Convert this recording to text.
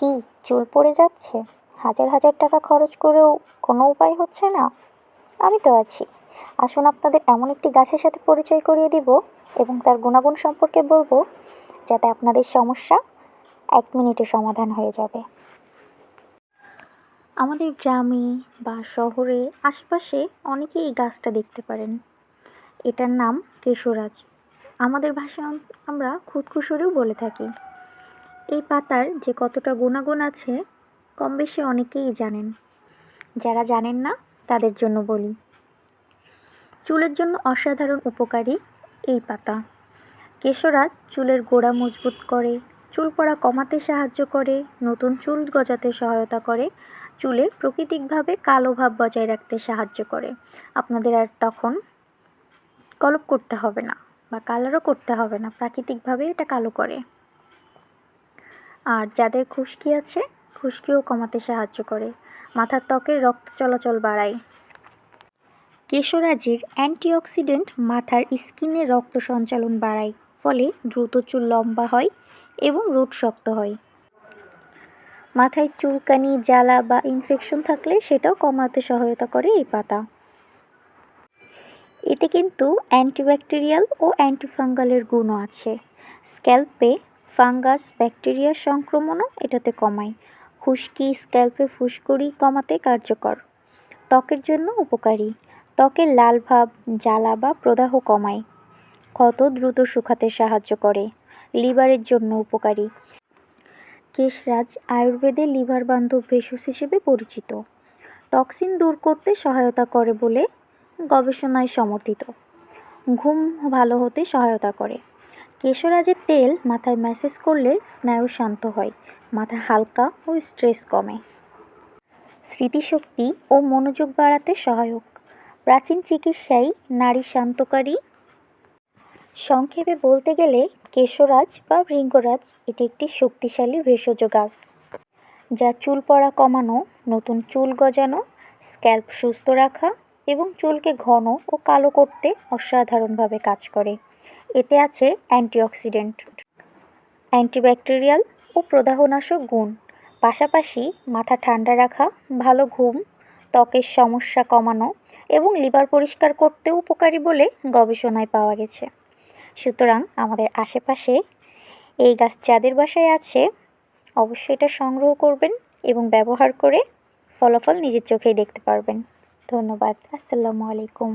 কি চুল পড়ে যাচ্ছে? হাজার হাজার টাকা খরচ করেও কোনো উপায় হচ্ছে না? আমি তো আছি। আসুন আপনাদের এমন একটি গাছের সাথে পরিচয় করিয়ে দিব এবং তার গুণাগুণ সম্পর্কে বলব, যাতে আপনাদের সমস্যা এক মিনিটে সমাধান হয়ে যাবে। আমাদের গ্রামে বা শহরে আশেপাশে অনেকেই এই গাছটা দেখতে পারেন। এটার নাম কেশরাজ। আমাদের ভাষায় আমরা খুদকুসুরেও বলে থাকি। এই পাতার যে কতটা গুণাগুণ আছে, কম বেশি অনেকেই জানেন। যারা জানেন না, তাদের জন্য বলি। চুলের জন্য অসাধারণ উপকারী এই পাতা। কেশরাজ চুলের গোড়া মজবুত করে, চুল পড়া কমাতে সাহায্য করে, নতুন চুল গজাতে সহায়তা করে চুলে প্রাকৃতিকভাবে কালো ভাব বজায় রাখতে সাহায্য করে। আপনাদের আর তখন কলপ করতে হবে না, বা কালারও করতে হবে না, প্রাকৃতিকভাবে এটা কালো করে। আর যাদের খুশকি আছে, খুশকিও কমাতে সাহায্য করে। মাথার ত্বকের রক্ত চলাচল বাড়ায়। কেশরাজের অ্যান্টিঅক্সিডেন্ট মাথার স্কিনে রক্ত সঞ্চালন বাড়ায়, ফলে দ্রুত চুল লম্বা হয় এবং রুট শক্ত হয়। মাথায় চুলকানি, জ্বালা বা ইনফেকশন থাকলে সেটাও কমাতে সহায়তা করে এই পাতা। এতে কিন্তু অ্যান্টিব্যাকটেরিয়াল ও অ্যান্টিফাঙ্গালের গুণও আছে। স্ক্যাল্পে ফাঙ্গাস ব্যাকটেরিয়ার সংক্রমণও এটাতে কমায়। খুশকি, স্ক্যাল্পে ফুসকুড়ি কমাতে কার্যকর। ত্বকের জন্য উপকারী। ত্বকের লাল ভাব, জ্বালা বা প্রদাহ কমায়। ক্ষত দ্রুত শুকাতে সাহায্য করে। লিভারের জন্য উপকারী। কেশরাজ আয়ুর্বেদে লিভার বান্ধব ভেষজ হিসেবে পরিচিত। টক্সিন দূর করতে সহায়তা করে বলে গবেষণায় সমর্থিত। ঘুম ভালো হতে সহায়তা করে। কেশরাজের তেল মাথায় ম্যাসেজ করলে স্নায়ু শান্ত হয়, মাথা হালকা ও স্ট্রেস কমে। স্মৃতিশক্তি ও মনোযোগ বাড়াতে সহায়ক। প্রাচীন চিকিৎসায় নারী শান্তকারী। সংক্ষেপে বলতে গেলে কেশরাজ বা ভৃঙ্গরাজ এটি একটি শক্তিশালী ভেষজ গাছ, যা চুল পড়া কমানো, নতুন চুল গজানো স্ক্যাল্প সুস্থ রাখা এবং চুলকে ঘন ও কালো করতে অসাধারণভাবে কাজ করে। এতে আছে অ্যান্টিঅক্সিডেন্ট, অ্যান্টিব্যাকটেরিয়াল ও প্রদাহনাশক গুণ। পাশাপাশি মাথা ঠান্ডা রাখা, ভালো ঘুম, ত্বকের সমস্যা কমানো এবং লিভার পরিষ্কার করতে উপকারী বলে গবেষণায় পাওয়া গেছে। সুতরাং আমাদের আশেপাশে এই গাছ যাদের বাসায় আছে, অবশ্যই এটা সংগ্রহ করবেন এবং ব্যবহার করে ফলাফল নিজের চোখেই দেখতে পারবেন। ধন্যবাদ। আসসালামু আলাইকুম।